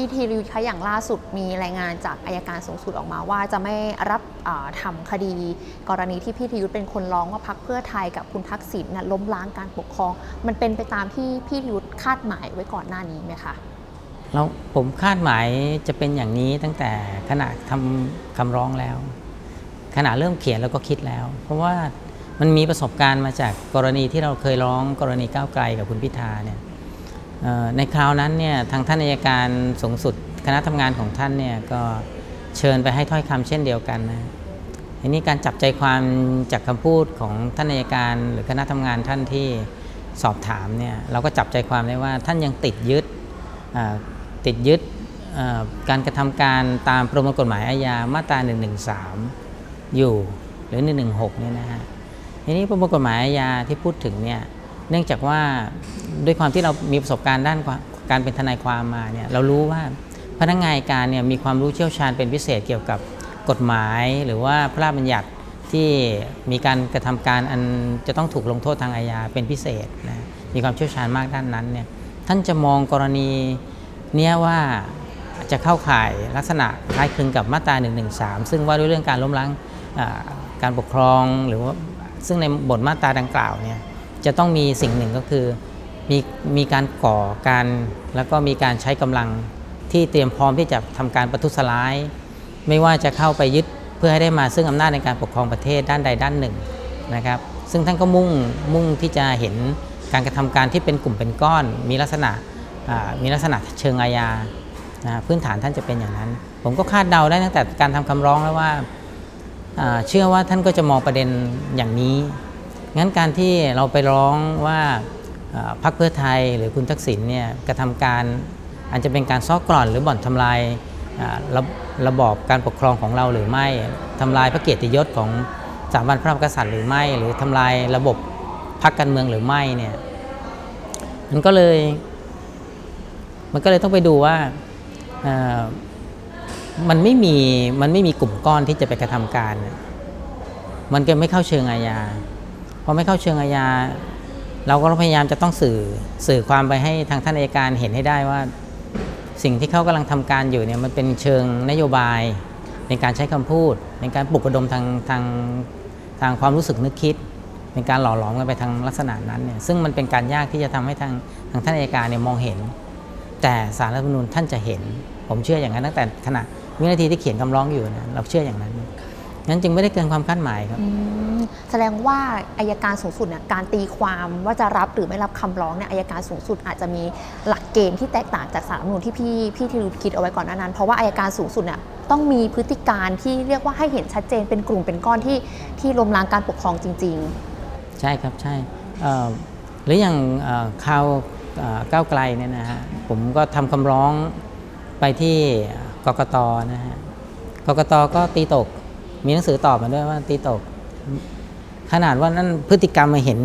พี่ธีรยุทธ์คะอย่างล่าสุดมีรายงานจากอายการสูงสุดออกมาว่าจะไม่รับอ่าทำคดี กรณีที่พี่ธีรยุทธ์เป็นคนร้องว่าพักเพื่อไทยกับคุณทักษิณน่ะล้มล้างการปกครอง มันเป็นไปตามที่พี่ธีรยุทธ์คาดหมายไว้ก่อนหน้านี้ไหมคะแล้วผมคาดหมายจะเป็นอย่างนี้ตั้งแต่ขณะทำคำร้องแล้ว ขณะเริ่มเขียนแล้วก็คิดแล้ว เพราะว่ามันมีประสบการณ์มาจากกรณีที่เราเคยร้องกรณีก้าวไกลกับคุณพิธาเนี่ย ในคราวนั้นเนี่ยทางท่านอัยการสูงสุดคณะทำงานของท่านเนี่ยก็เชิญไปให้ถ้อยคำเช่นเดียวกันนะทีนี้การจับใจความจากคำพูดของท่านอัยการหรือคณะทำงานท่านที่สอบถามเนี่ยเราก็จับใจความได้ว่าท่านยังติดยึดติดยึดการกระทำการตามประมวลกฎหมายอาญามาตรา 113 อยู่หรือ 116เนี่ยนะฮะทีนี้ประมวลกฎหมายอาญาที่พูดถึงเนี่ย เนื่องจากว่าด้วยความที่เรามีประสบการณ์ด้านการเป็นทนายความมาเนี่ยเรารู้ว่าพนักงานการเนี่ยมีความรู้เชี่ยวชาญเป็นพิเศษเกี่ยวกับกฎหมายหรือว่าพระราชบัญญัติที่มีการกระทำการอันจะต้องถูกลงโทษทางอาญาเป็นพิเศษนะมีความเชี่ยวชาญมากด้านนั้นเนี่ยท่านจะมองกรณีเนี่ยว่าจะเข้าข่ายลักษณะคล้ายคลึงกับมาตรา113ซึ่งว่าด้วยเรื่องการล้มล้างการปกครองหรือว่าซึ่งในบทมาตราดังกล่าวเนี่ย จะต้องมีสิ่งหนึ่งก็คือมีมีการก่อการแล้วก็มีการใช้กำลังที่เตรียมพร้อมที่จะทำการประทุษร้าย ไม่ว่าจะเข้าไปยึดเพื่อให้ได้มาซึ่งอำนาจในการปกครองประเทศด้านใดด้านหนึ่งนะครับ ซึ่งท่านก็มุ่งมุ่งที่จะเห็นการกระทำการที่เป็นกลุ่มเป็นก้อน มีลักษณะมีลักษณะเชิงอาญาพื้นฐานท่านจะเป็นอย่างนั้น ผมก็คาดเดาได้ตั้งแต่การทำคำร้องแล้วว่าเชื่อว่าท่านก็จะมองประเด็นอย่างนี้ งั้นการที่เราไปร้องว่าพรรคเพื่อไทยหรือคุณทักษิณเนี่ยกระทำการอาจจะเป็นการซอกกร่อนหรือบ่อนทำลายระระบอบการปกครองของเราหรือไม่ทำลายพระเกียรติยศของสถาบันพระมหากษัตริย์หรือไม่ หรือทำลายระบบพรรคการเมืองหรือไม่เนี่ยมันก็เลย มันก็เลยต้องไปดูว่ามันไม่มีมันไม่มีกลุ่มก้อนที่จะไปกระทำการ มันก็ไม่เข้าเชิงอาญา อไม่เข้าเชิงอาญา เราก็พยายามจะต้องสื่อสื่อความไปให้ทางท่านอัยการเห็นให้ได้ว่า สิ่งที่เขากำลังทำการอยู่เนี่ยมันเป็นเชิงนโยบายเป็นการใช้คำพูดเป็นการปลุกระดมทางทางทางความรู้สึกนึกคิด เป็นการหล่อหลอมกันไปทางลักษณะนั้นเนี่ยซึ่งมันเป็นการยากที่จะทำให้ทางทางท่านอัยการเนี่ยมองเห็น แต่สารรัฐธรรมนูญท่านจะเห็น ผมเชื่ออย่างนั้นตั้งแต่ขณะวินาทีที่เขียนคำร้องอยู่นะเราเชื่ออย่างนั้น นั้นจึงไม่ได้เกินความคาดหมายครับ แสดงว่าอายการสูงสุดเนี่ยการตีความว่าจะรับหรือไม่รับคำร้องเนี่ยอายการสูงสุดอาจจะมีหลักเกณฑ์ที่แตกต่างจากสารรัฐมนูญที่พี่พี่ธีรุคิดเอาไว้ก่อนหน้านั้น เพราะว่าอายการสูงสุดเนี่ยต้องมีพฤติการที่เรียกว่าให้เห็นชัดเจนเป็นกลุ่มเป็นก้อนที่ที่ล้มล้างการปกครองจริงใช่ครับใช่หรืออย่างข่าวก้าวไกลเนี่ยนะฮะผมก็ทำคำร้องไปที่กกตนะฮะกกตก็ตีตก มีหนังสือตอบมาด้วยว่าตีตก ขนาดว่านั่นพฤติกรรมมาเห็น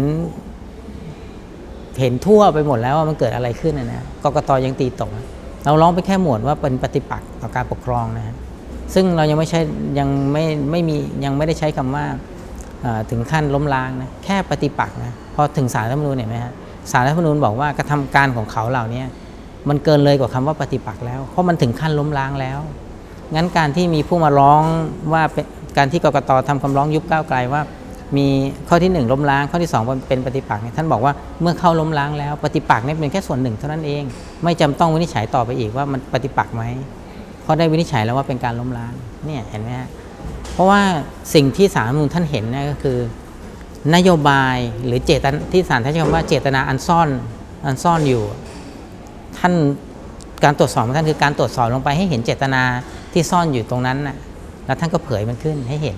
เห็นทั่วไปหมดแล้วว่ามันเกิดอะไรขึ้นนะนะกกตยังตีตก เราร้องไปแค่หมวดว่าเป็นปฏิปักษ์ต่อการปกครองนะฮะซึ่งเรายังไม่ใช่ยังไม่ไม่มียังไม่ได้ใช้คำว่าถึงขั้นล้มล้างนะแค่ปฏิปักษ์นะพอถึงสารรัฐธรรมนูญเห็นไหมฮะสารรัฐธรรมนูญบอกว่ากระทำการของเขาเหล่านี้มันเกินเลยกว่าคำว่าปฏิปักษ์แล้ว เพราะมันถึงขั้นล้มล้างแล้ว งั้นการที่มีผู้มาร้องว่าเป็น การที่กรกตทำคำร้องยุบก้าวไกลว่า มีข้อที่หนึ่งล้มล้าง ข้อที่สองเป็นปฏิปักษ์ท่านบอกว่าเมื่อเข้าล้มล้างแล้วปฏิปักษ์นี่เป็นแค่ส่วนหนึ่งเท่านั้นเอง ไม่จำต้องวินิจฉัยต่อไปอีกว่ามันปฏิปักษ์ไหมเพราะได้วินิจฉัยแล้วว่าเป็นการล้มล้างเนี่ยเห็นไหมฮะเพราะว่าสิ่งที่สารรัฐธรรมนูญท่านเห็นเนยก็คือนโยบายหรือเจตนาที่ศาลท่านใช้คำว่าเจตนาอันซ่อนอันซ่อนอยู่ ท่านการตรวจสอบของท่านคือการตรวจสอบลงไปให้เห็นเจตนาที่ซ่อนอยู่ตรงนั้นน่ะ แล้วท่านก็เผยมันขึ้นให้เห็น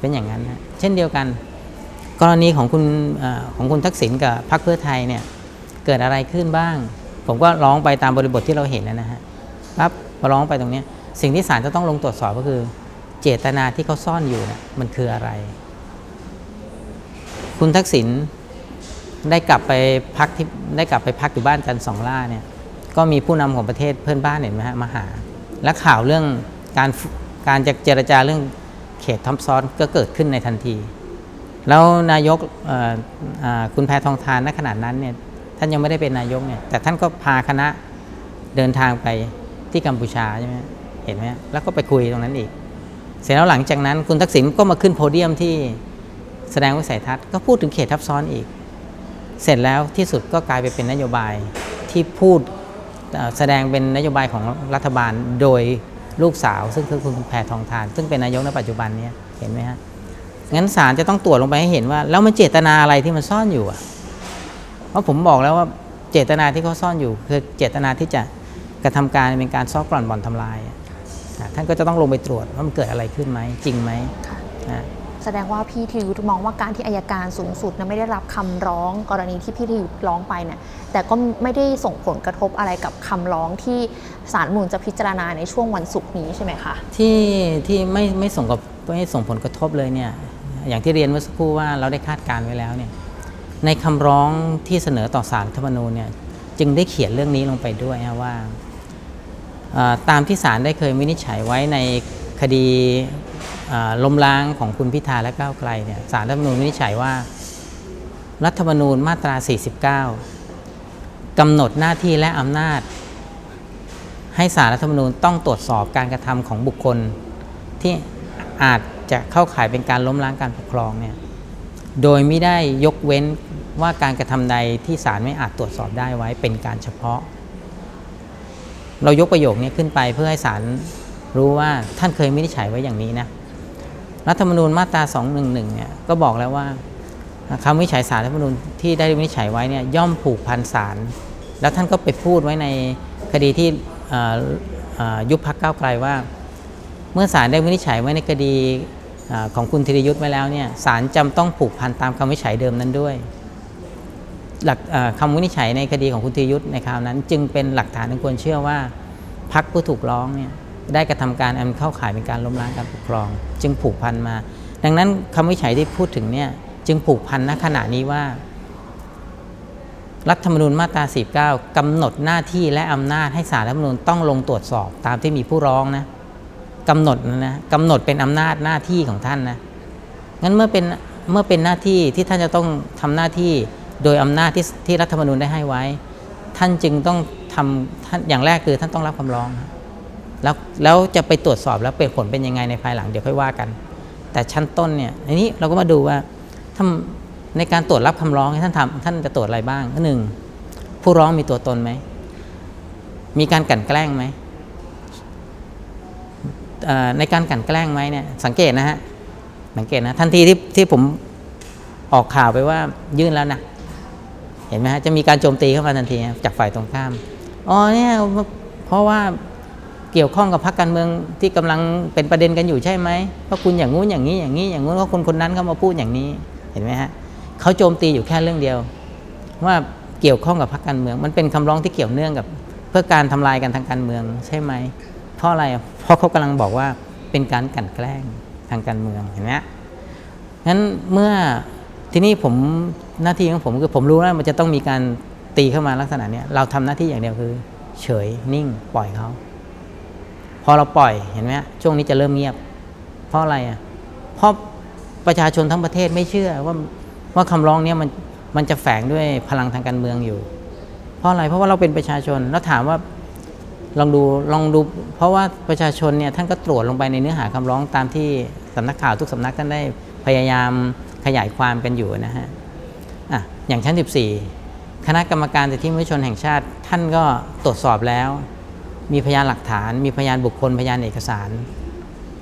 เป็นอย่างนั้นนะเช่นเดียวกัน กรณีของคุณอของคุณทักษิณกับพรรคเพื่อไทยเนี่ยเกิดอะไรขึ้นบ้าง ผมก็ร้องไปตามบริบทที่เราเห็นนะนะฮะปั๊บพอร้องไปตรงนี้สิ่งที่ศาลจะต้องลงตรวจสอบก็คือ เจตนาที่เขาซ่อนอยู่นะมันคืออะไร คุณทักษิณได้กลับไปพักที่ได้กลับไปพักอยู่บ้านจันทร์สองล่าเนี่ยก็มีผู้นำของประเทศเพื่อนบ้านเห็นไหมฮะมาหา และข่าวเรื่องการ การจะเจรจาเรื่องเขตทับซ้อนก็เกิดขึ้นในทันที แล้วนายกคุณแพทองทานณขณะนั้นเนี่ยท่านยังไม่ได้เป็นนายกเนี่ยแต่ท่านก็พาคณะเดินทางไปที่กัมพูชาใช่ไหมเห็นไหมแล้วก็ไปคุยตรงนั้นอีก เสร็จแล้วหลังจากนั้นคุณทักษิณก็มาขึ้นโพเดียมที่แสดงวิสัยทัศน์ก็พูดถึงเขตทับซ้อนอีก เสร็จแล้วที่สุดก็กลายไปเป็นนโยบายที่พูดแสดงเป็นนโยบายของรัฐบาลโดย ลูกสาว ซึ่งคือคุณแพทองทาน ซึ่งเป็นนายกในปัจจุบันเนี้เห็นไหมฮะงั้นศาลจะต้องตรวจลงไปให้เห็นว่า แล้วมันเจตนาอะไรที่มันซ่อนอยู่อะเพราะผมบอกแล้วว่าเจตนาที่เขาซ่อนอยู่ คือเจตนาที่จะกระทำการเป็นการซอกกร่อนบ่อนทำลายอะอะท่านก็จะต้องลงไปตรวจว่ามันเกิดอะไรขึ้นไหมจริงไหมค่ะอะ แสดงว่าพี่ธีรยุทธมองว่าการที่อายการสูงสุดนะไม่ได้รับคำร้องกรณีที่พี่ธีรยุทธร้องไปเนี่ยแต่ก็ไม่ได้ส่งผลกระทบอะไรกับคำร้องที่ศาลรัฐธรรมนูญจะพิจารณาในช่วงวันศุกร์นี้ใช่ไหมคะที่ที่ไม่ไม่ส่งกับไม่ส่งผลกระทบเลยเนี่ยอย่างที่เรียนเมื่อสักครู่ว่าเราได้คาดการณ์ไว้แล้วเนี่ยในคำร้องที่เสนอต่อสารธรรมนูญเนี่ยจึงได้เขียนเรื่องนี้ลงไปด้วยนะว่าตามที่ศาลได้เคยวินิจฉัยไว้ใน คดีล้มล้างของคุณพิธาและก้าวไกลเนี่ยสารรัฐธรรมนูญวินิจฉัยว่า รัฐธรรมนูญมาตรา 49กำหนดหน้าที่และอำนาจ ให้สารรัฐธรรมนูญต้องตรวจสอบการกระทำของบุคคล ที่อาจจะเข้าข่ายเป็นการล้มล้างการปกครองเนี่ยโดยไม่ได้ยกเว้นว่าการกระทำใดที่ศาลไม่อาจตรวจสอบได้ไว้เป็นการเฉพาะ เรายกประโยคนี้ขึ้นไปเพื่อให้ศาล รู้ว่าท่านเคยวินิจฉัยไว้อย่างนี้นะรัฐธรรมนูญมาตรา211เนี่ยก็บอกแล้วว่าคำวินิจฉัยศาลรัฐธรรมนูญที่ได้วินิจฉัยไว้เนี่ยย่อมผูกพันศาลแล้วท่านก็ไปพูดไว้ในคดีที่ยุบพักเก้าไกลว่า เมื่อศาลได้วินิจฉัยไว้ในคดีอของคุณธีรยุทธ์ไว้แล้วเนี่ยศาลจำต้องผูกพันตามคำวินิจฉัยเดิมนั้นด้วย หลักคำวินิจฉัยในคดีของคุณธีรยุทธ์ในคราวนั้น จึงเป็นหลักฐานอันควรเชื่อว่าพักผู้ถูกร้องเนี่ย ได้กระทำการอันเข้าข่ายเป็นการล้มล้างการปกครอง จึงผูกพันมา ดังนั้นคำวิจัยที่พูดถึงเนี่ยจึงผูกพันณขณะนี้ว่า รัฐธรรมนูญมาตรา 49กำหนดหน้าที่และอำนาจให้ศาลรัฐธรรมนูญต้องลงตรวจสอบตามที่มีผู้ร้องนะกำหนดนะกำหนดเป็นอำนาจหน้าที่ของท่านนะงั้นเมื่อเป็นเมื่อเป็นหน้าที่ที่ท่านจะต้องทำหน้าที่โดยอำนาจที่ที่รัฐธรรมนูญได้ให้ไว้ ท่านจึงต้องทำท่านอย่างแรกคือท่านต้องรับคำร้องนะ แล้วแล้วจะไปตรวจสอบแล้วเป็นผลเป็นยังไงในภายหลังเดี๋ยวค่อยว่ากัน แต่ชั้นต้นเนี่ยอันนี้เราก็มาดูว่าทำในการตรวจรับคำร้องท่านทำท่านจะตรวจอะไรบ้างหนึ่งผู้ร้องมีตัวตนไหมมีการกลั่นแกล้งไหมในการกลั่นแกล้งไหมเนี่ยสังเกตนะฮะสังเกตนะทันทีที่ที่ผมออกข่าวไปว่ายื่นแล้วนะเห็นไหมฮะจะมีการโจมตีเข้ามาทันทีจากฝ่ายตรงข้ามอ๋อเนี่ยเพราะว่า เกี่ยวข้องกับพรรคการเมืองที่กำลังเป็นประเด็นกันอยู่ใช่ไหมเพราะคุณอย่างงู้นอย่างนี้อย่างนี้อย่างงู้นเพราะคนคนนั้นเขามาพูดอย่างนี้เห็นไหมฮะเขาโจมตีอยู่แค่เรื่องเดียว ว่าเกี่ยวข้องกับพรรคการเมือง มันเป็นคำร้องที่เกี่ยวเนื่องกับ เพื่อการทำลายกันทางการเมืองใช่ไหมเพราะอะไรเพราะเขากำลังบอกว่าเป็นการกันแกล้งทางการเมืองเห็นไหมงั้นเมื่อที่นี้ผมหน้าที่ของผมคือผมรู้ว่ามันจะต้องมีการตีเข้ามาลักษณะนี้เราทำหน้าที่อย่างเดียวคือ เฉยนิ่งปล่อยเขา พอเราปล่อยเห็นไหมช่วงนี้จะเริ่มเงียบ เพราะอะไรอะเพราะประชาชนทั้งประเทศไม่เชื่อว่าว่าคำร้องเนี้ยมันมันจะแฝงด้วยพลังทางการเมืองอยู่ เพราะอะไรเพราะว่าเราเป็นประชาชนแล้วถามว่าลองดูลองดู เพราะว่าประชาชนเนี่ยท่านก็ตรวจลงไปในเนื้อหาคำร้องตามที่สำนักข่าวทุกสำนักท่านได้พยายามขยายความกันอยู่นะฮะอะอย่างชั้น 14 คณะกรรมการสิทธิมนุษยชนแห่งชาติ ท่านก็ตรวจสอบแล้ว มีพยานหลักฐาน มีพยานบุคคล พยานเอกสาร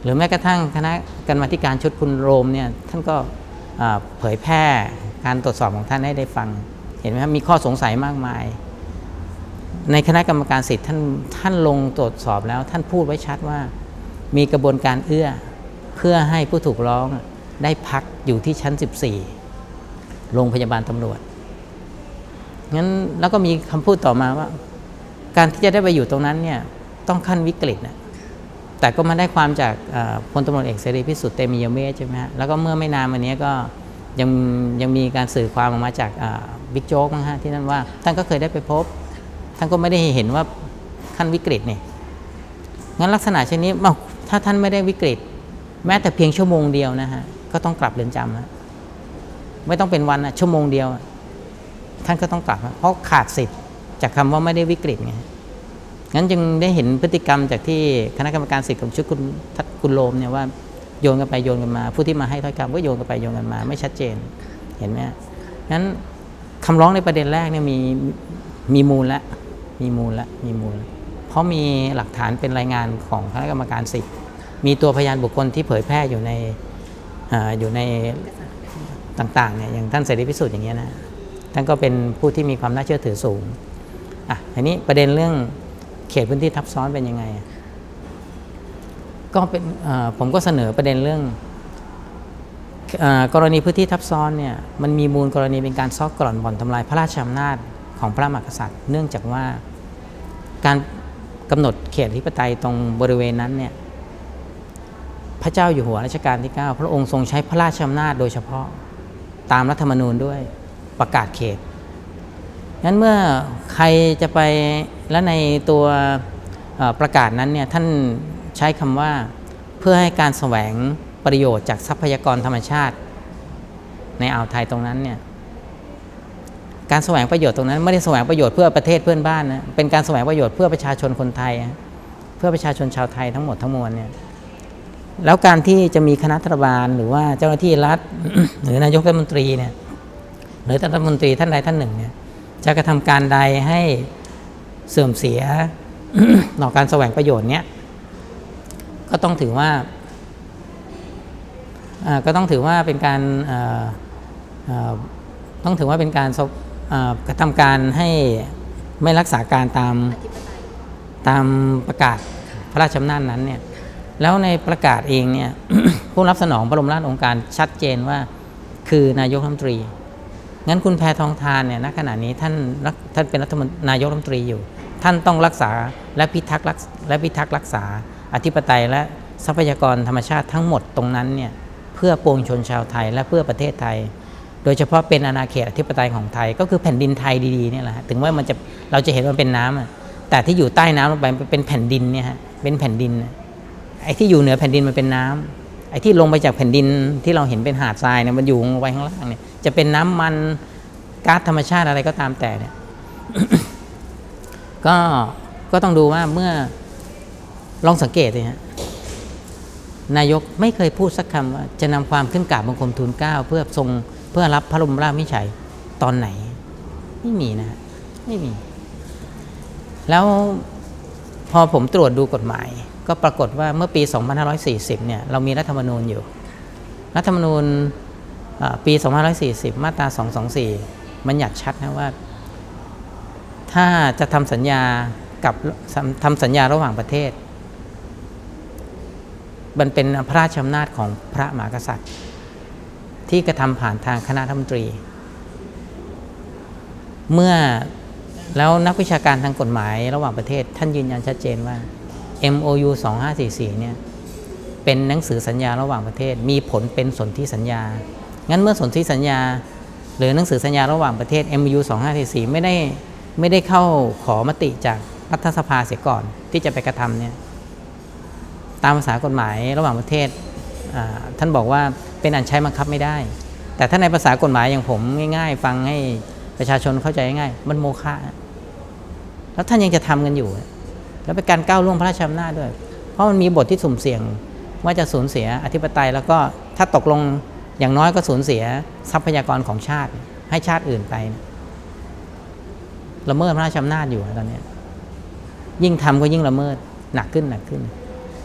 หรือแม้กระทั่งคณะกรรมาธิการชุดคุณโรมเนี่ยท่านก็เผยแพร่การตรวจสอบของท่านให้ได้ฟัง เห็นไหมครับมีข้อสงสัยมากมาย ในคณะกรรมการสิทธิ์ท่านท่านลงตรวจสอบแล้ว ท่านพูดไว้ชัดว่า มีกระบวนการเอื้อเพื่อให้ผู้ถูกร้องได้พักอยู่ที่ชั้น 14 โรงพยาบาลตำรวจงั้นแล้วก็มีคำพูดต่อมาว่า การที่จะได้ไปอยู่ตรงนั้นเนี่ยต้องขั้นวิกฤตนะแต่ก็มาได้ความจากพลตำรวจเอกเสรีพิสุทธิ์เตมียเมธใช่ไหมฮะแล้วก็เมื่อไม่นานมานี้ก็ยังยังมีการสื่อความออกมาจากบิ๊กโจ๊กนะฮะที่นั่นว่าท่านก็เคยได้ไปพบ ท่านก็ไม่ได้เห็นว่าขั้นวิกฤตนี่งั้นลักษณะเช่นนี้เอ้าถ้าท่านไม่ได้วิกฤต แม้แต่เพียงชั่วโมงเดียวนะฮะก็ต้องกลับเรือนจำนะไม่ต้องเป็นวันนะชั่วโมงเดียว ท่านก็ต้องกลับ เพราะขาดสิทธิ์ จากคำว่าไม่ได้วิกฤตไงงั้นจึงได้เห็นพฤติกรรมจากที่คณะกรรมการสิทธิ์ของชุดคุณทัศคุณโลมเนี่ยว่าโยนกันไปโยนกันมา ผู้ที่มาให้ถ้อยคำก็โยนกันไปโยนกันมา ไม่ชัดเจนเห็นไหมงั้นคำร้องในประเด็นแรกเนี่ยมีมีมูลล้วมีมูลล้วมีมูล เพราะมีหลักฐานเป็นรายงานของคณะกรรมการสิทธิ์มีตัวพยานบุคคลที่เผยแพร่อยู่ในอาอยู่ในต่างๆเนี่ยอย่างท่านเสรีพิสุทธิ์อย่างเงี้ยนะท่านก็เป็นผู้ที่มีความน่าเชื่อถือสูง อะอันนี้ประเด็นเรื่องเขตพื้นที่ทับซ้อนเป็นยังไง ก็เป็นผมก็เสนอประเด็นเรื่องอกรณีพื้นที่ทับซ้อนเนี่ยมันมีมูลกรณีเป็นการซอกกร่อนบ่อนทำลายพระราชอำนาจของพระมหากษัตริย์ เนื่องจากว่าการกำหนดเขตธิปไตยตรงบริเวณนั้นเนี่ยพระเจ้าอยู่หัวรัชกาลที่ 9 พระองค์ทรงใช้พระราชอำนาจโดยเฉพาะตามรัฐธรรมนูญด้วยประกาศเขต งั้นเมื่อใครจะไปและในตัวประกาศนั้นเนี่ยท่านใช้คำว่าเพื่อให้การแสวงประโยชน์จากทรัพยากรธรรมชาติ ในอ่าวไทยตรงนั้นเนี่ยการแสวงประโยชน์ตรงนั้นไม่ได้แสวงประโยชน์เพื่อประเทศเพื่อนบ้านนะเป็นการแสวงประโยชน์เพื่อประชาชนคนไทย เพื่อประชาชนชาวไทยทั้งหมดทั้งมวลเนี่ยแล้วการที่จะมีคณะรัฐบาลหรือว่าเจ้าหน้าที่รัฐ หรือนายกรัฐมนตรีเนี่ยหรือรัฐมนตรีท่านใดท่านหนึ่งเนี่ย จะกระทำการใดให้เสื่อมเสียต่อการแสวงประโยชน์เนี้ยก็ต้องถือว่าก็ต้องถือว่าเป็นการต้องถือว่าเป็นการกระทำการให้ไม่รักษาการตามตามประกาศพระราชอำนาจนั้นเนี่ยแล้วในประกาศเองเนี่ยผู้รับสนองพระบรมราชองค์การชัดเจนว่าคือนายกรัฐมนตรี งั้นคุณแพทองทานเนี่ยณขณะนี้ท่านท่านเป็นรัฐมนตรีนายกรัฐมนตรีอยู่ ท่านต้องรักษาและพิทักษ์รักและพิทักษ์รักษา อธิปไตยและทรัพยากรธรรมชาติทั้งหมดตรงนั้นเนี่ยเพื่อปวงชนชาวไทยและเพื่อประเทศไทย โดยเฉพาะเป็นอาณาเขตอธิปไตยของไทย ก็คือแผ่นดินไทยดีๆเนี่ยแหละถึงว่ามันจะเราจะเห็นว่าเป็นน้ำอะแต่ที่อยู่ใต้น้ำลงไปเป็นแผ่นดินเนี่ยฮะเป็นแผ่นดินไอ้ที่อยู่เหนือแผ่นดินมันเป็นน้ำ ไอ้ที่ลงไปจากแผ่นดินที่เราเห็นเป็นหาดทรายเนี่ยมันอยู่ลงไปข้างล่างเนี่ยจะเป็นน้ำมันก๊าซธรรมชาติอะไรก็ตามแต่เนี่ยก็ก็ต้องดูว่าเมื่อลองสังเกตเลยฮะนายกไม่เคยพูดสักคำว่าจะนำความขึ้นกราบบังคมทูลเก้าเพื่อทรงเพื่อรับพระบรมราชวินิจฉัยตอนไหน ไม่มีนะไม่มี แล้วพอผมตรวจดูกฎหมาย ก็ปรากฏว่าเมื่อปี 2540 เนี่ยเรามีรัฐธรรมนูญอยู่ รัฐธรรมนูญปี 2540 มาตรา 224 มันหยัดชัดนะว่า ถ้าจะทำสัญญากับทำสัญญาระหว่างประเทศ มันเป็นพระราชอำนาจของพระมหากษัตริย์ ที่กระทำผ่านทางคณะรัฐมนตรี เมื่อแล้วนักวิชาการทางกฎหมายระหว่างประเทศ ท่านยืนยันชัดเจนว่า MOU 2544เนี่ยเป็นหนังสือสัญญาระหว่างประเทศ มีผลเป็นสนธิสัญญา งั้นเมื่อสนธิสัญญา หรือหนังสือสัญญาระหว่างประเทศ MOU 2544ไม่ได้ไม่ได้เข้าขอมติจากรัฐสภาเสียก่อนที่จะไปกระทำเนี่ยตามภาษากฎหมายระหว่างประเทศท่านบอกว่าเป็นอันใช้บังคับไม่ได้ แต่ถ้าในภาษากฎหมายอย่างผมง่าย ๆ ฟังให้ประชาชนเข้าใจง่ายมันโมฆะแล้วท่านยังจะทำกันอยู่ แล้วเป็นการก้าวล่วงพระราชอำนาจด้วย เพราะมันมีบทที่สุ่มเสี่ยงว่าจะสูญเสียอธิปไตยแล้วก็ถ้าตกลงอย่างน้อยก็สูญเสียทรัพยากรของชาติ ให้ชาติอื่นไปละเมิดพระราชอำนาจอยู่ตอนนี้ยิ่งทำก็ยิ่งละเมิดหนักขึ้นหนักขึ้น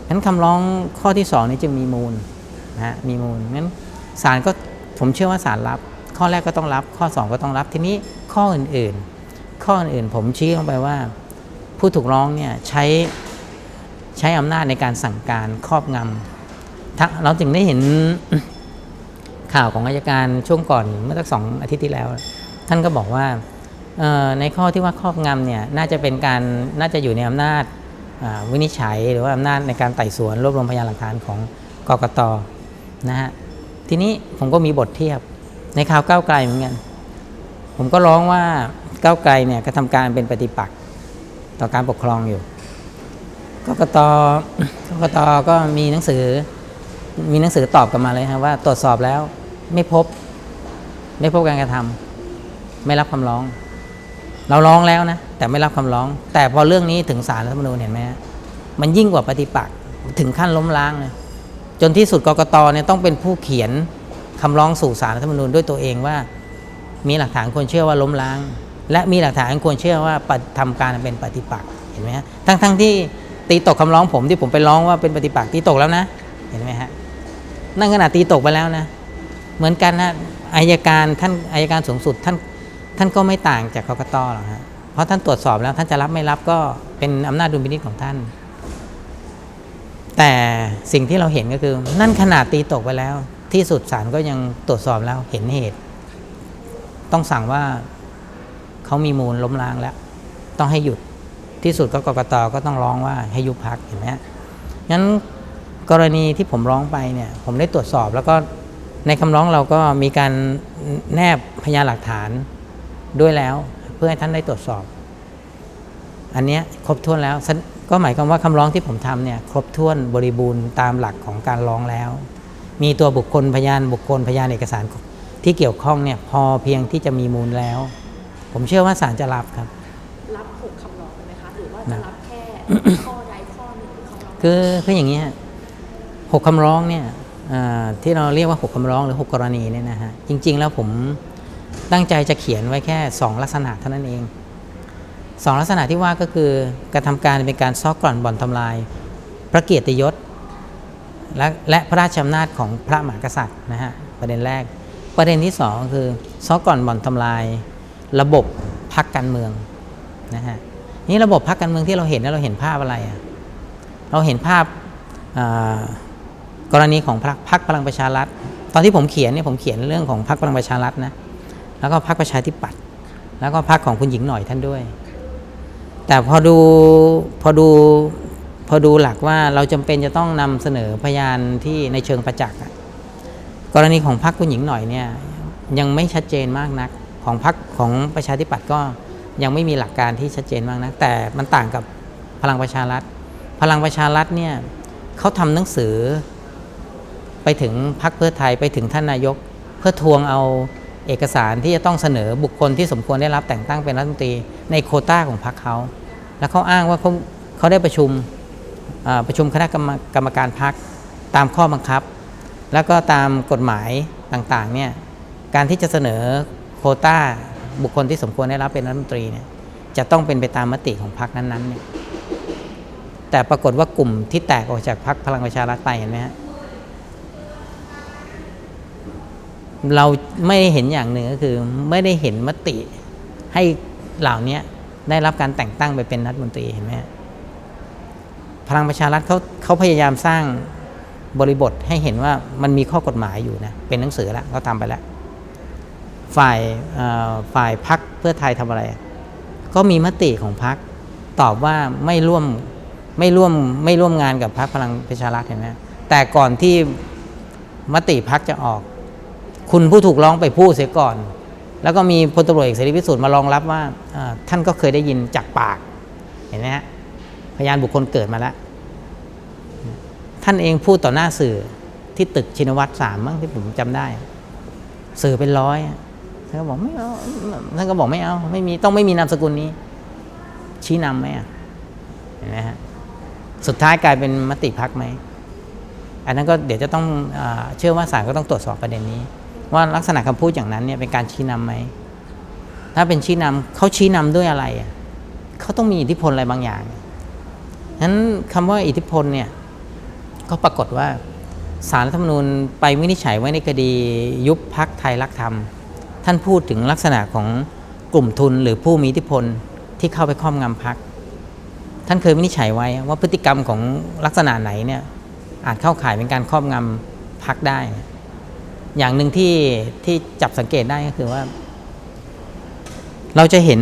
งั้นคำร้องข้อที่สองนี้จึงมีมูลนะฮะมีมูลงั้นศาลก็ผมเชื่อว่าศาลรับ ข้อแรกก็ต้องรับ ข้อสองก็ต้องรับทีนี้ข้ออื่นๆ ข้ออื่นๆผมชี้ลงไปว่า ผู้ถูกร้องเนี่ยใช้ใช้อำนาจในการสั่งการครอบงำเราจึงได้เห็นข่าวของอายการช่วงก่อนเมื่อสักสองอาทิตย์ที่แล้ว ท่านก็บอกว่าในข้อที่ว่าครอบงำเนี่ยน่าจะเป็นการน่าจะอยู่ในอำนาจวินิจฉัย หรือว่าอำนาจในการไต่สวนรวบรวมพยานหลักฐานของกกตนะฮะทีนี้ผมก็มีบทเทียบในข่าวก้าวไกลเหมือนกันผมก็ร้องว่าก้าวไกลเนี่ยกระทำการเป็นปฏิปักษ์ ต่อการปกครองอยู่กกตกกตก็มีหนังสือ มีหนังสือตอบกลับมาเลยครับว่าตรวจสอบแล้วไม่พบ ไม่พบการกระทำไม่รับคำร้อง เราร้องแล้วนะ แต่ไม่รับคำร้อง แต่พอเรื่องนี้ถึงศาลรัฐธรรมนูญเห็นไหมฮะมันยิ่งกว่าปฏิปักษ์ถึงขั้นล้มล้างเลยจนที่สุดกกตเนี่ยต้องเป็นผู้เขียนคำร้องสู่ศาลรัฐธรรมนูญด้วยตัวเองว่า มีหลักฐานควรเชื่อว่าล้มล้าง และมีหลักฐานควรเชื่อว่าปฏิทำการเป็นปฏิปักษ์เห็นไหมฮะทั้งทั้งที่ตีตกคำร้องผมที่ผมไปร้องว่าเป็นปฏิปักษ์ตีตกแล้วนะ เห็นไหมฮะนั่นขนาดตีตกไปแล้วนะ เหมือนกันนะอายการท่านอายการสูงสุดท่านท่านก็ไม่ต่างจากกรกตหรอกฮะเพราะท่านตรวจสอบแล้วท่านจะรับไม่รับก็เป็นอำนาจดุลพินิจของท่าน แต่สิ่งที่เราเห็นก็คือ นั่นขนาดตีตกไปแล้ว ที่สุดศาลก็ยังตรวจสอบแล้วเห็นเหตุ ต้องสั่งว่า เขามีมูลล้มล้างแล้ว ต้องให้หยุดที่สุดก็กกตก็ต้องร้องว่าให้ยุบพักเห็นไหมงั้นกรณีที่ผมร้องไปเนี่ย ผมได้ตรวจสอบแล้วก็ในคำร้องเราก็มีการแนบพยานหลักฐานด้วยแล้วเพื่อให้ท่านได้ตรวจสอบ อันเนี้ยครบถ้วนแล้วก็หมายความว่าคำร้องที่ผมทำเนี่ยครบถ้วนบริบูรณ์ตามหลักของการร้องแล้ว มีตัวบุคคลพยานบุคคลพยานเอกสารที่เกี่ยวข้องเนี่ยพอเพียงที่จะมีมูลแล้ว ผมเชื่อว่าศาลจะรับครับ รับหกคำร้องเลยไหมคะหรือว่าจะนะรับแค่ข้อใดข้อหนึ่งหรือคำร้องคือคืออย่างนี้ฮะหกคำร้องเนี่ยอ่าที่เราเรียกว่าหกคำร้องหรือหกกรณีเนี่ยนะฮะจริง ๆ แล้วผมตั้งใจจะเขียนไว้แค่สองลักษณะเท่านั้นเองสองลักษณะที่ว่าก็คือกระทำการเป็นการซอกกร่อนบ่อนทำลาย พระเกียรติยศ และและพระราชอำนาจของพระมหากษัตริย์นะฮะประเด็นแรก ประเด็นที่สองคือซอกกร่อนบ่อนทำลาย ระบบพักการเมืองนะฮะนี่ระบบพักการเมืองที่เราเห็นเราเห็นภาพอะไรอะเราเห็นภาพกรณีของพรรคพลังประชารัฐ ตอนที่ผมเขียนเนี่ยผมเขียนเรื่องของพรรคพลังประชารัฐนะแล้วก็พรรคประชาธิปัตย์แล้วก็พรรคของคุณหญิงหน่อยท่านด้วย แต่พอดูพอดูพอดูหลักว่าเราจำเป็นจะต้องนำเสนอพยานที่ในเชิงประจักษ์กรณีของพรรคคุณหญิงหน่อยเนี่ยยังไม่ชัดเจนมากนัก ของพรรคของประชาธิปัตย์ก็ยังไม่มีหลักการที่ชัดเจนมากนักแต่มันต่างกับพลังประชารัฐ พลังประชารัฐเนี่ยเขาทำหนังสือไปถึงพรรคเพื่อไทยไปถึงท่านนายก เพื่อทวงเอาเอกสารที่จะต้องเสนอบุคคลที่สมควรได้รับแต่งตั้งเป็นรัฐมนตรีในโควต้าของพรรคเขา แล้วเขาอ้างว่าเขาเขาได้ประชุมประชุมคณะกรรมกรรมการพรรคตามข้อบังคับ แล้วก็ตามกฎหมายต่างๆเนี่ยการที่จะเสนอ ต้าบุคคลที่สมควรได้รับเป็นรัฐมนตรีเนี่ยจะต้องเป็นไปตามมติของพรรคนั้นๆเนี่ยแต่ปรากฏว่ากลุ่มที่แตกออกจากพรรคพลังประชารัฐไปเห็นไหมฮะเราไม่ได้เห็นอย่างหนึ่งก็คือ ไม่ได้เห็นมติให้เหล่านี้ได้รับการแต่งตั้งไปเป็นรัฐมนตรีเห็นไหมฮะพลังประชารัฐเขาเขาพยายามสร้างบริบทให้เห็นว่ามันมีข้อกฎหมายอยู่นะเป็นหนังสือแล้วเขาทำไปแล้ว ฝ่ายฝ่ายพักเพื่อไทยทำอะไร ก็มีมติของพักตอบว่าไม่ร่วมไม่ร่วมไม่ร่วมงานกับพรรคพลังประชารัฐเห็นไหมแต่ก่อนที่มติพักจะออก คุณผู้ถูกร้องไปพูดเสียก่อน แล้วก็มีพลตำรวจเอกเสรีพิสุทธิ์มารองรับว่าท่านก็เคยได้ยินจากปากเห็นไหมฮะพยานบุคคลเกิดมาแล้ว ท่านเองพูดต่อหน้าสื่อที่ตึกชินวัตรสามมั้งที่ผมจำได้ สื่อเป็นร้อย ท่านก็บอกไม่เอาท่านก็บอกไม่เอา ไม่มีต้องไม่มีนามสกุลนี้ ชี้นำไหมอะเห็นไหมฮะสุดท้ายกลายเป็นมติพักไหมอันนั้นก็เดี๋ยวจะต้องเชื่อว่าศาลก็ต้องตรวจสอบประเด็นนี้ ว่าลักษณะคำพูดอย่างนั้นเนี่ยเป็นการชี้นำไหมถ้าเป็นชี้นำเขาชี้นำด้วยอะไรอะเขาต้องมีอิทธิพลอะไรบางอย่างนั้นคำว่าอิทธิพลเนี่ยก็ปรากฏว่าสารรัฐธรรมนูญไปวินิจฉัยไว้ในคดียุบพักไทยรักธรรม ท่านพูดถึงลักษณะของกลุ่มทุนหรือผู้มีอิทธิพลที่เข้าไปครอบงำพัก ท่านเคยวินิจฉัยไว้ว่าพฤติกรรมของลักษณะไหนเนี่ยอาจเข้าข่ายเป็นการครอบงำพักได้ อย่างหนึ่งที่ที่จับสังเกตได้ก็คือว่า เราจะเห็น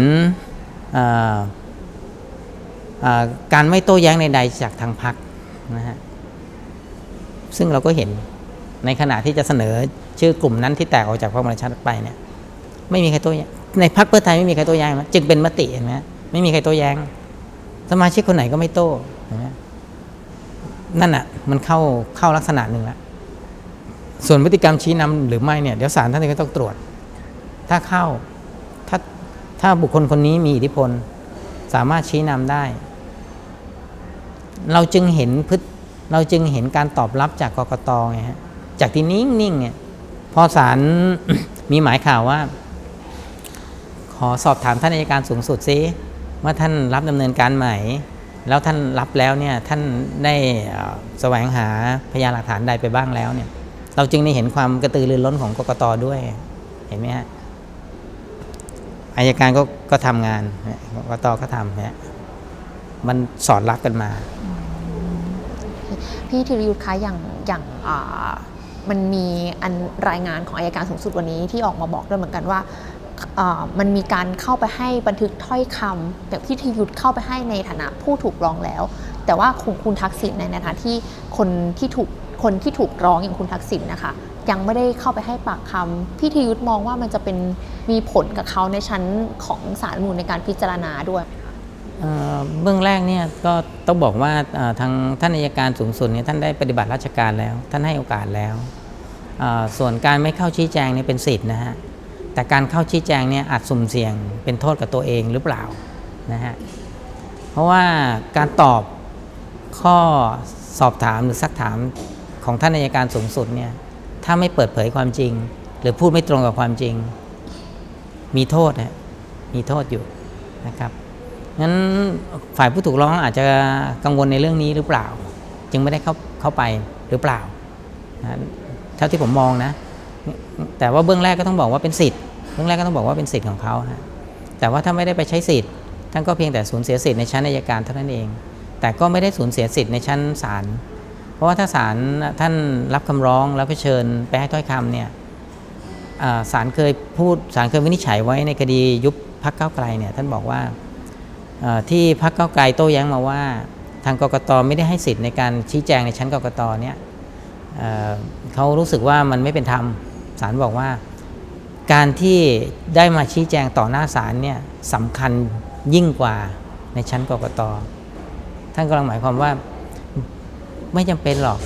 การไม่โต้แย้งใดๆจากทางพักนะฮะซึ่งเราก็เห็นในขณะที่จะเสนอชื่อกลุ่มนั้นที่แตกออกจากพรรคประชาธิปัตย์ไปเนี่ย ไม่มีใครโต้แย้งในพรรคเพื่อไทยไม่มีใครโต้แย้งนะจึงเป็นมติเห็นไหมไม่มีใครโต้แย้ง สมาชิกคนไหนก็ไม่โต้เห็นไหมนั่นอะ มันเข้าเข้าลักษณะหนึ่งแล้วส่วนพฤติกรรมชี้นำหรือไม่เนี่ยเดี๋ยวศาลท่านก็ต้องตรวจ ถ้าเข้าถ้าถ้าบุคคลคนนี้มีอิทธิพล สามารถชี้นำได้ เราจึงเห็นพฤติเราจึงเห็นการตอบรับจากกกตไงฮะจากที่นิ่งๆเนี่ยพอศาลมีหมายข่าวว่า อสอบถามท่านอัยการสูงสุดซิว่าท่านรับดำเนินการใหม่แล้วท่านรับแล้วเนี่ยท่านได้แสวงหาพยานหลักฐานใดไปบ้างแล้วเนี่ยเราจึงได้เห็นความกระตือรือร้นของกกตด้วยเห็นไหมฮะอายการก็ก็ทำงานกกตก็ทำเนี่ยมันสอดรับกันมา พี่ธีรยุทธ์คะอย่างอย่างมันมีอันรายงานของอายการสูงสุดวันนี้ที่ออกมาบอกด้วยเหมือนกันว่า มันมีการเข้าไปให้บันทึกถ้อยคำแบบพี่ธียุทธเข้าไปให้ในฐานะผู้ถูกร้องแล้ว แต่ว่าคุณคุณทักษิณในฐานะที่คนที่ถูกคนที่ถูกร้องอย่างคุณทักษิณนะคะ ยังไม่ได้เข้าไปให้ปากคำพี่ธียุทธมองว่ามันจะเป็นมีผลกับเขาในชั้นของศาลรัฐธรรมนูญในการพิจารณาด้วยเบื้องแรกเนี่ยก็ต้องบอกว่าทางท่านอัยการสูงสุดเนี่ยท่านได้ปฏิบัติราชการแล้ว ท่านให้โอกาสแล้ว ส่วนการไม่เข้าชี้แจงเนี่ยเป็นสิทธินะฮะ แต่การเข้าชี้แจงเนี่ยอาจสุ่มเสี่ยงเป็นโทษกับตัวเองหรือเปล่านะฮะเพราะว่าการตอบข้อสอบถามหรือซักถามของท่านอัยการสูงสุดเนี่ยถ้าไม่เปิดเผยความจริง หรือพูดไม่ตรงกับความจริง มีโทษนะมีโทษอยู่นะครับงั้นฝ่ายผู้ถูกร้องอาจจะกังวลในเรื่องนี้หรือเปล่า จึงไม่ได้เข้าเข้าไปหรือเปล่านะเท่าที่ผมมองนะ แต่ว่าเบื้องแรกก็ต้องบอกว่าเป็นสิทธิ์เบื้องแรกก็ต้องบอกว่าเป็นสิทธิ์ของเขาฮะแต่ว่าถ้าไม่ได้ไปใช้สิทธิ์ท่านก็เพียงแต่สูญเสียสิทธิ์ในชั้นอัยการเท่านั้นเอง แต่ก็ไม่ได้สูญเสียสิทธิ์ในชั้นศาลเพราะว่าถ้าศาลท่านรับคำร้องแล้วไปเชิญไปให้ถ้อยคำเนี่ยศาลเคยพูดศาลเคยวินิจฉัยไว้ในคดียุบพักเก้าไกลเนี่ยท่านบอกว่าที่พรรคเก้าไกลโต้แย้งมาว่า ทางกกตไม่ได้ให้สิทธิ์ในการชี้แจงในชั้นกกตเนี่ยเเขารู้สึกว่ามันไม่เป็นธรรม ศาลบอกว่า การที่ได้มาชี้แจงต่อหน้าศาลเนี่ยสำคัญยิ่งกว่าในชั้นกกตท่านกำลังหมายความว่าไม่จำเป็นหรอก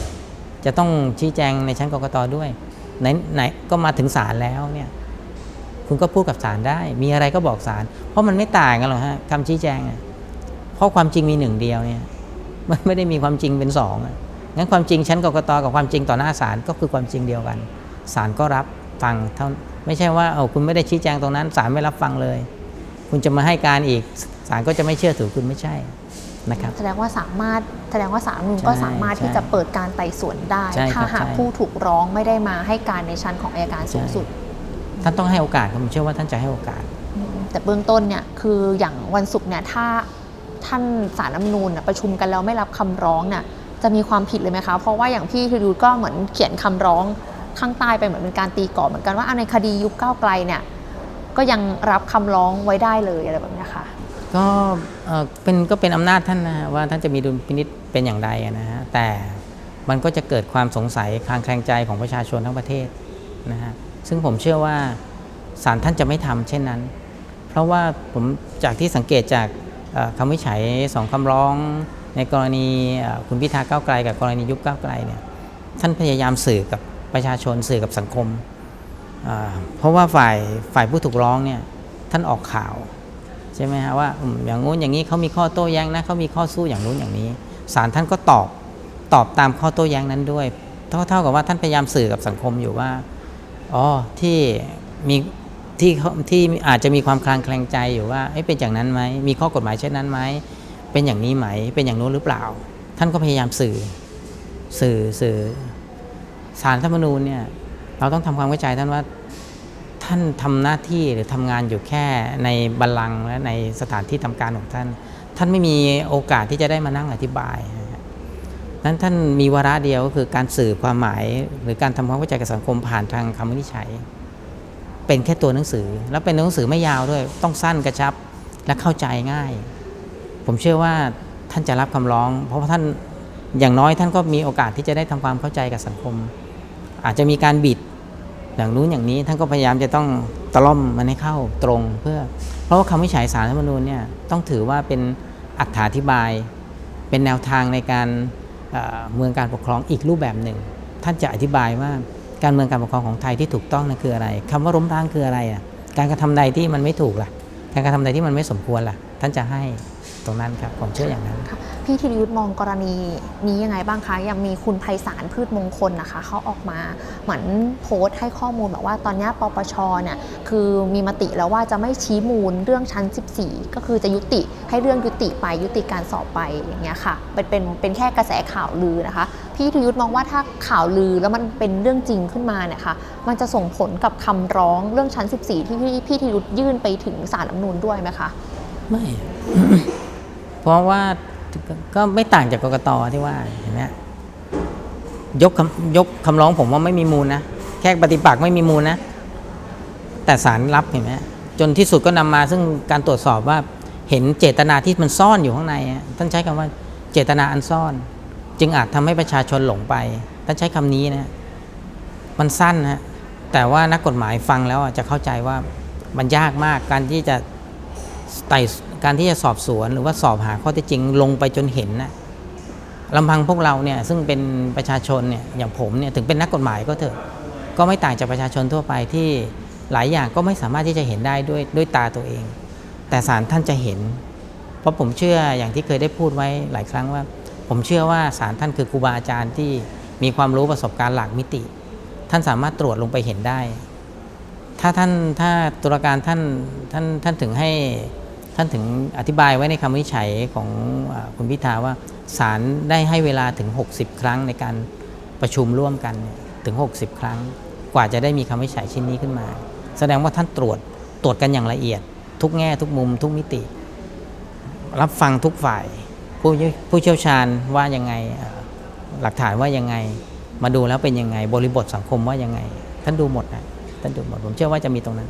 จะต้องชี้แจงในชั้นกกตด้วยไหนไหนก็มาถึงศาลแล้วเนี่ยคุณก็พูดกับศาลได้ มีอะไรก็บอกศาลเพราะมันไม่ต่างกันหรอกฮะคำชี้แจงอะเพราะความจริงมีหนึ่งเดียวเนี่ยมันไม่ได้มีความจริงเป็นสองอะงั้นความจริงชั้นกกตกับความจริงต่อหน้าศาลก็คือความจริงเดียวกัน ศาลก็รับฟังเท่าไม่ใช่ว่าเอาคุณไม่ได้ชี้แจงตรงนั้นศาลไม่รับฟังเลย คุณจะมาให้การอีกศาลก็จะไม่เชื่อถือคุณไม่ใช่นะครับแสดงว่าสามารถแสดงว่าศาลรัฐธรรมนูญก็ใช่สามารถใช่ที่จะเปิดการไต่สวนได้ใช่ครับถ้าหากใช่ผู้ถูกร้องไม่ได้มาให้การในชั้นของอายการสูงสุด ท่านต้องให้โอกาสครับผมเชื่อว่าท่านจะให้โอกาสอืมแต่เบื้องต้นเนี่ยคืออย่างวันศุกร์เนี่ยถ้าท่านสารรัฐธรรมนูญน่ะประชุมกันแล้วไม่รับคำร้องเนี่ยจะมีความผิดเลยไหมคะ เพราะว่าอย่างพี่ธีรยุทธ์ก็เหมือนเขียนคำร้อง ข้างใต้ไปเหมือนเป็นการตีกรอบเหมือนกันว่าอะในคดียุคก้าวไกลเนี่ยก็ยังรับคำร้องไว้ได้เลยอะไรแบบนี้ค่ะก็เป็นก็เป็นอำนาจท่านนะว่าท่านจะมีดุลพินิษเป็นอย่างใดนะฮะแต่มันก็จะเกิดความสงสัยคลางแคลงใจของประชาชนทั้งประเทศนะฮะซึ่งผมเชื่อว่าศาลท่านจะไม่ทำเช่นนั้น เพราะว่าผมจากที่สังเกตจากคำวิจัยสองคำร้องในกรณีคุณพิธาก้าวไกล กับกรณียุบก้าวไกลเนี่ยท่านพยายามสื่อกับ ประชาชนสื่อกับสังคม เพราะว่าฝ่ายฝ่ายผู้ถูกร้องเนี่ยท่านออกข่าวใช่ไหมฮะว่าอย่างงู้นอย่างนี้เขามีข้อโต้แย้งนะเขามีข้อสู้อย่างนู้นอย่างนี้ศาลท่านก็ตอบตอบตามข้อโต้แย้งนั้นด้วย เท่าเท่ากับว่าท่านพยายามสื่อกับสังคมอยู่ว่าอ๋อที่มีที่ที่อาจจะมีความคลางแคลงใจอยู่ว่าเอ๊ะเป็นอย่างนั้นไหมมีข้อกฎหมายเช่นนั้นไหมเป็นอย่างนี้ไหม เป็นอย่างนู้นหรือเปล่า ท่านก็พยายามสื่อสื่อสื่อ สารธรรมนูญเนี่ยเราต้องทำความเข้าใจท่านว่าท่านทำหน้าที่หรือทำงานอยู่แค่ในบัลลังก์และในสถานที่ทำการของท่าน ท่านไม่มีโอกาสที่จะได้มานั่งอธิบายนะฮะนั้นท่านมีวาระเดียวก็คือการสื่อความหมาย หรือการทำความเข้าใจกับสังคมผ่านทางคำวินิจฉัย เป็นแค่ตัวหนังสือ แล้วเป็นหนังสือไม่ยาวด้วย ต้องสั้นกระชับและเข้าใจง่าย ผมเชื่อว่าท่านจะรับคำร้อง เพราะว่าท่านอย่างน้อยท่านก็มีโอกาสที่จะได้ทำความเข้าใจกับสังคม อาจจะมีการบิดอย่างนู้นอย่างนี้ท่านก็พยายามจะต้องตะล่อมมันให้เข้าตรงเพื่อ เพราะว่าคำวิจัยสารรัฐธรรมนูญเนี่ยต้องถือว่าเป็นอัถาธิบาย เป็นแนวทางในการเมืองการปกครองอีกรูปแบบหนึ่ง ท่านจะอธิบายว่าการเมืองการปกครองของไทยที่ถูกต้องนั่นคืออะไรคำว่าล้มล้างคืออะไรอะการกระทำใดที่มันไม่ถูกล่ะ การกระทำใดที่มันไม่สมควรล่ะ ท่านจะให้ ตรงนั้นครับผมเชื่ออย่างนั้นค่ะพี่ธีรยุทธ์มองกรณีนี้ยังไงบ้างคะยังมีคุณไพศาลพืชมงคลนะคะเขาออกมาเหมือนโพสต์ให้ข้อมูลแบบว่าตอนเนี้ยปปชเนี่ยคือมีมติแล้วว่าจะไม่ชี้มูลเรื่องชั้น 14 ก็คือจะยุติให้เรื่องยุติไปยุติการสอบไปอย่างเงี้ยค่ะเป็นเป็นเป็นแค่กระแสข่าวลือนะคะ พี่ธีรยุทธ์มองว่าถ้าข่าวลือแล้วมันเป็นเรื่องจริงขึ้นมาเนี่ยค่ะมันจะส่งผลกับคำร้องเรื่องชั้น 14 ที่พี่พี่ธีรยุทธ์ยื่นไปถึงศาลรัฐธรรมนูญด้วยไหมคะไม่เพ ราะว่าก็ไม่ต่างจากกกตที่ว่าเห็นไหมยกคำยกคำร้องผมว่าไม่มีมูลนะแค่ปฏิปักษ์ไม่มีมูลนะ แต่ศาลรับเห็นไหมจนที่สุดก็นำมาซึ่งการตรวจสอบว่าเห็นเจตนาที่มันซ่อนอยู่ข้างในท่านใช้คำว่าเจตนาอันซ่อน จึงอาจทำให้ประชาชนหลงไปท่านใช้คำนี้นะมันสั้นนะแต่ว่านักกฎหมายฟังแล้วจะเข้าใจว่ามันยากมากการที่จะไต่ การที่จะสอบสวนหรือว่าสอบหาข้อเท็จจริงลงไปจนเห็นนะลำพังพวกเราเนี่ยซึ่งเป็นประชาชนเนี่ยอย่างผมเนี่ยถึงเป็นนักกฎหมายก็เถอะก็ไม่ต่างจากประชาชนทั่วไปที่หลายอย่างก็ไม่สามารถที่จะเห็นได้ด้วยด้วยตาตัวเอง แต่ศาลท่านจะเห็น เพราะผมเชื่ออย่างที่เคยได้พูดไว้หลายครั้งว่า ผมเชื่อว่าศาลท่านคือครูบาอาจารย์ที่มีความรู้ประสบการณ์หลากมิติ ท่านสามารถตรวจลงไปเห็นได้ ถ้าท่านถ้าตุลาการท่านท่านท่านถึงให้ ท่านถึงอธิบายไว้ในคำวิจัยของอคุณพิธาว่าศาลได้ให้เวลาถึง 60 ครั้งในการประชุมร่วมกันถึง 60 ครั้ง กว่าจะได้มีคำวิจัยชิ้นนี้ขึ้นมา แสดงว่าท่านตรวจตรวจกันอย่างละเอียด ทุกแง่ทุกมุม ทุกมิติ รับฟังทุกฝ่าย ผู้ผู้เชี่ยวชาญว่ายังไงหลักฐานว่ายังไง มาดูแล้วเป็นยังไง บริบทสังคมว่ายังไง ท่านดูหมดนะท่านดูหมดผมเชื่อว่าจะมีตรงนั้น